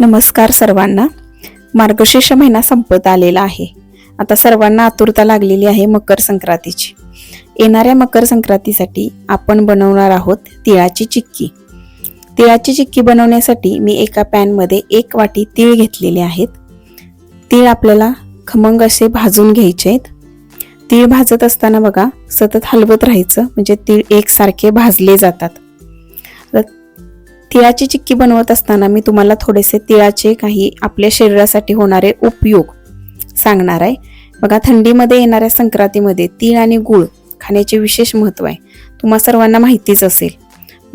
नमस्कार सर्वांना. मार्गशीर्ष महिना संपत आलेला आहे. आता सर्वांना आतुरता लागलेली आहे मकर संक्रांतीची. येणाऱ्या मकर संक्रांतीसाठी आपण बनवणार आहोत तिळाची चिक्की. तिळाची चिक्की बनवण्यासाठी मी एका पॅनमध्ये एक वाटी तीळ घेतलेले आहेत. तीळ आपल्याला खमंग असे भाजून घ्यायचे आहेत. तीळ भाजत असताना बघा सतत हलवत राहायचं म्हणजे तीळ एकसारखे भाजले जातात. तिळाची चिक्की बनवत असताना मी तुम्हाला थोडेसे तिळाचे काही आपल्या शरीरासाठी होणारे उपयोग सांगणार आहे. बघा थंडीमध्ये येणाऱ्या संक्रांतीमध्ये तीळ आणि गुळ खाण्याचे विशेष महत्त्व आहे. तुम्हा सर्वांना माहितीच असेल.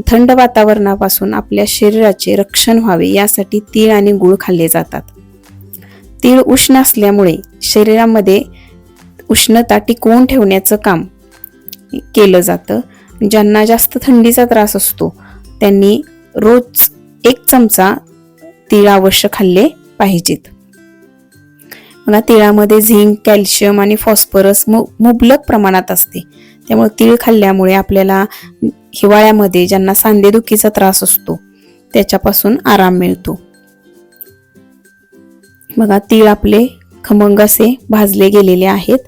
थंड वातावरणापासून आपल्या शरीराचे रक्षण व्हावे यासाठी तीळ आणि गुळ खाल्ले जातात. तीळ उष्ण असल्यामुळे शरीरामध्ये उष्णता टिकवून ठेवण्याचं काम केलं जातं. ज्यांना जास्त थंडीचा त्रास असतो त्यांनी रोज एक चमचा तीळ अवश्य खाल्ले पाहिजेत. बघा तिळामध्ये झिंक कॅल्शियम आणि फॉस्फरस मु मुबलक प्रमाणात असते. त्यामुळे तीळ खाल्ल्यामुळे आपल्याला हिवाळ्यामध्ये ज्यांना सांधेदुखीचा त्रास असतो त्याच्यापासून आराम मिळतो. बघा तीळ आपले खमंग असे भाजले गेलेले आहेत.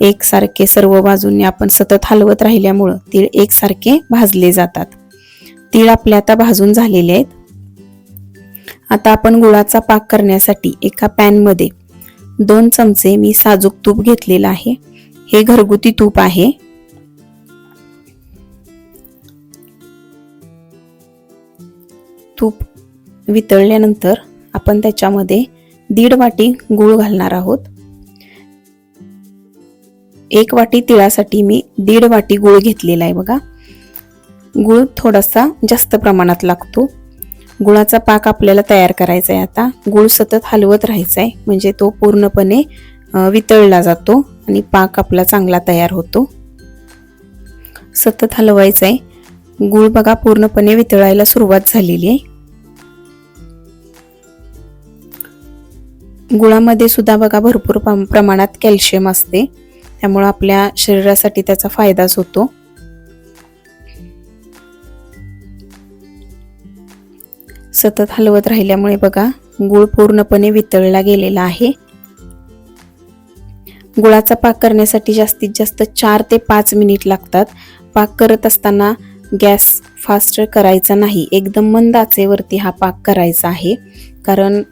एकसारखे सर्व बाजूंनी आपण सतत हलवत राहिल्यामुळं तीळ एकसारखे भाजले जातात. तीळ आपले आता भाजून झालेले आहेत. आता आपण गुळाचा पाक करण्यासाठी एका पॅनमध्ये दोन चमचे मी साजूक तूप घेतलेलं आहे. हे घरगुती तूप आहे. तूप वितळल्यानंतर आपण त्याच्यामध्ये दीड वाटी गूळ घालणार आहोत. एक वाटी तिळासाठी मी दीड वाटी गूळ घेतलेला आहे बघा. गूळ थोडासा जास्त प्रमाणात लागतो. गुळाचा पाक आपल्याला तयार करायचा आहे आता. गूळ सतत हलवत राहायचा आहे म्हणजे तो पूर्णपणे वितळला जातो आणि पाक आपला चांगला तयार होतो. सतत हलवायचा आहे गूळ बघा पूर्णपणे वितळायला सुरुवात झालेली आहे. गुळामध्ये सुद्धा बघा भरपूर प्रमाणात कॅल्शियम असते. त्यामुळं आपल्या शरीरासाठी त्याचा फायदाच होतो. सतत हलवत राहिल्यामुळे बघा गुळ पूर्णपणे वितळला गेलेला आहे. गुळाचा पाक करण्यासाठी जास्तीत जास्त चार ते पाच मिनिट लागतात. पाक करत असताना गॅस फास्ट करायचा नाही. एकदम मंद आचेवरती हा पाक करायचा आहे. कारण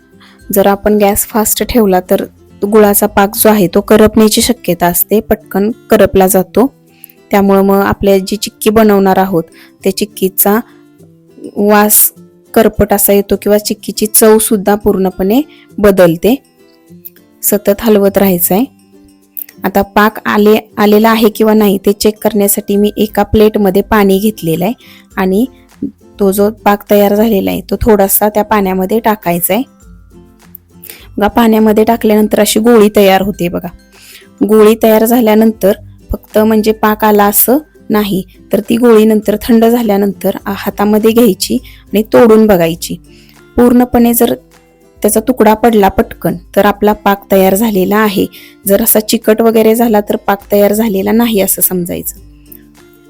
जर आपण गॅस फास्ट ठेवला तर गुळाचा पाक जो आहे तो करपण्याची शक्यता असते. पटकन करपला जातो. त्यामुळं मग आपल्या जी चिक्की बनवणार आहोत त्या चिक्कीचा वास करपट असा येतो किंवा चिक्कीची चव सुद्धा पूर्णपणे बदलते. सतत हलवत राहायचं आहे आता पाक आले आलेला आहे किंवा नाही ते चेक करण्यासाठी मी एका प्लेटमध्ये पाणी घेतलेलं आहे आणि तो जो पाक तयार झालेला आहे तो थोडासा त्या पाण्यामध्ये टाकायचा आहे बघा पाण्यामध्ये टाकल्यानंतर अशी गोळी तयार होते बघा. गोळी तयार झाल्यानंतर फक्त म्हणजे पाक आला असं नाही तर ती गोळी नंतर थंड झाल्यानंतर हातामध्ये घ्यायची आणि तोडून बघायची. पूर्णपणे जर त्याचा तुकडा पडला पटकन तर आपला पाक तयार झालेला आहे. जर असा चिकट वगैरे झाला तर पाक तयार झालेला नाही असं समजायचं.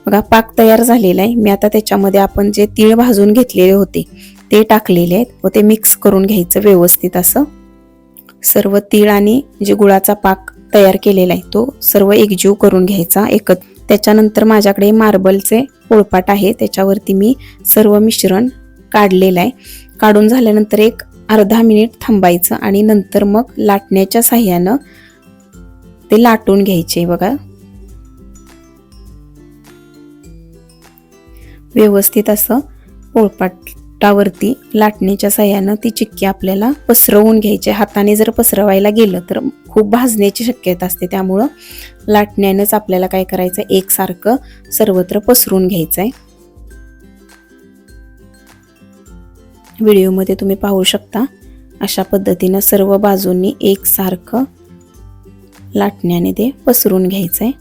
बघा पाक तयार झालेला आहे. मी आता त्याच्यामध्ये आपण जे तीळ भाजून घेतलेले होते ते टाकलेले आहेत व ते मिक्स करून घ्यायचं व्यवस्थित असं. सर्व तीळ आणि जे गुळाचा पाक तयार केलेला आहे तो सर्व एकजीव करून घ्यायचा एकत्र त्याच्यानंतर माझ्याकडे मार्बलचे पोळपाट आहे. त्याच्यावरती मी सर्व मिश्रण काढलेलं आहे. काढून झाल्यानंतर एक अर्धा मिनिट थांबायचं आणि नंतर मग लाटण्याच्या साह्यानं ते लाटून घ्यायचे बघा. व्यवस्थित असं पोळपाटावरती लाटण्याच्या साह्यानं ती चिक्की आपल्याला पसरवून घ्यायची. हाताने जर पसरवायला गेलं तर खूप भाजण्याची शक्यता असते. त्यामुळं लाटण्यानंच आपल्याला काय करायचं एकसारखं सर्वत्र पसरून घ्यायचं आहे व्हिडिओमध्ये तुम्ही पाहू शकता अशा पद्धतीनं सर्व बाजूंनी एकसारखं लाटण्याने ते पसरून घ्यायचं आहे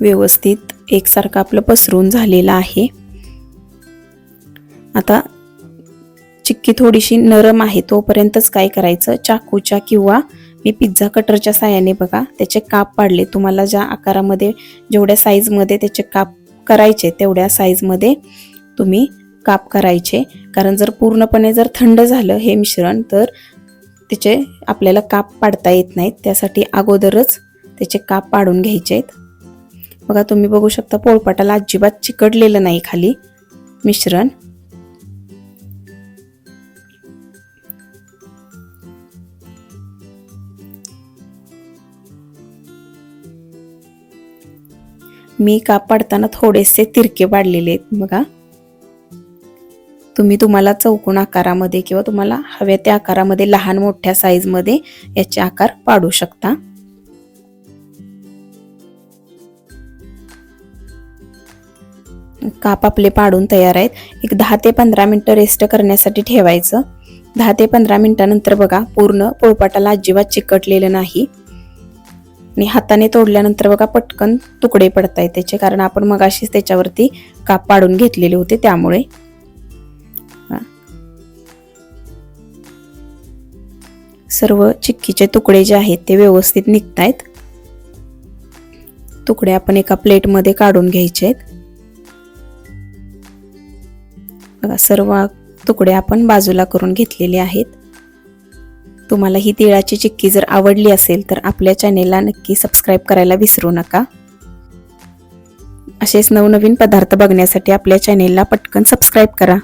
व्यवस्थित एकसारखं आपलं पसरून झालेलं आहे. आता चिक्की थोडीशी नरम आहे तोपर्यंतच काय करायचं? चाकूच्या किंवा मी पिझ्झा कटरच्या साह्याने बघा त्याचे काप पाडले. तुम्हाला ज्या आकारामध्ये जेवढ्या साईजमध्ये त्याचे काप करायचे तेवढ्या साईजमध्ये तुम्ही काप करायचे. कारण जर पूर्णपणे जर थंड झालं हे मिश्रण तर त्याचे आपल्याला काप पाडता येत नाहीत. त्यासाठी अगोदरच त्याचे काप पाडून घ्यायचे आहेत. बघा तुम्ही बघू शकता पोळपाटाला अजिबात चिकटलेलं नाही खाली मिश्रण. मी काप पाडताना थोडेसे तिरके पाडलेले आहेत बघा. तुम्ही तुम्हाला चौकोन आकारामध्ये किंवा तुम्हाला हव्या त्या आकारामध्ये लहान मोठ्या साईजमध्ये याचे आकार पाडू शकता. काप आपले पाडून तयार आहेत. एक दहा ते पंधरा मिनटं रेस्ट करण्यासाठी ठेवायचं. दहा ते पंधरा मिनिटानंतर बघा पूर्ण पोळपाटाला अजिबात चिकटलेलं नाही. आणि हाताने तोडल्यानंतर बघा पटकन तुकडे पडत आहेत त्याचे कारण आपण मगाशीच त्याच्यावरती काप पाडून घेतलेले होते त्यामुळे. सर्व चिक्कीचे तुकडे जे आहेत ते व्यवस्थित निघत आहेत तुकडे आपण एका प्लेटमध्ये काढून घ्यायचे आहेत. बघा सर्व तुकडे आपण बाजूला करून घेतलेले आहेत. तुम्हाला ही तिळाची चिक्की जर आवडली असेल तर आपल्या चॅनेलला नक्की सबस्क्राईब करायला विसरू नका. असेच नवनवीन पदार्थ बघण्यासाठी आपल्या चॅनेलला पटकन सबस्क्राईब करा.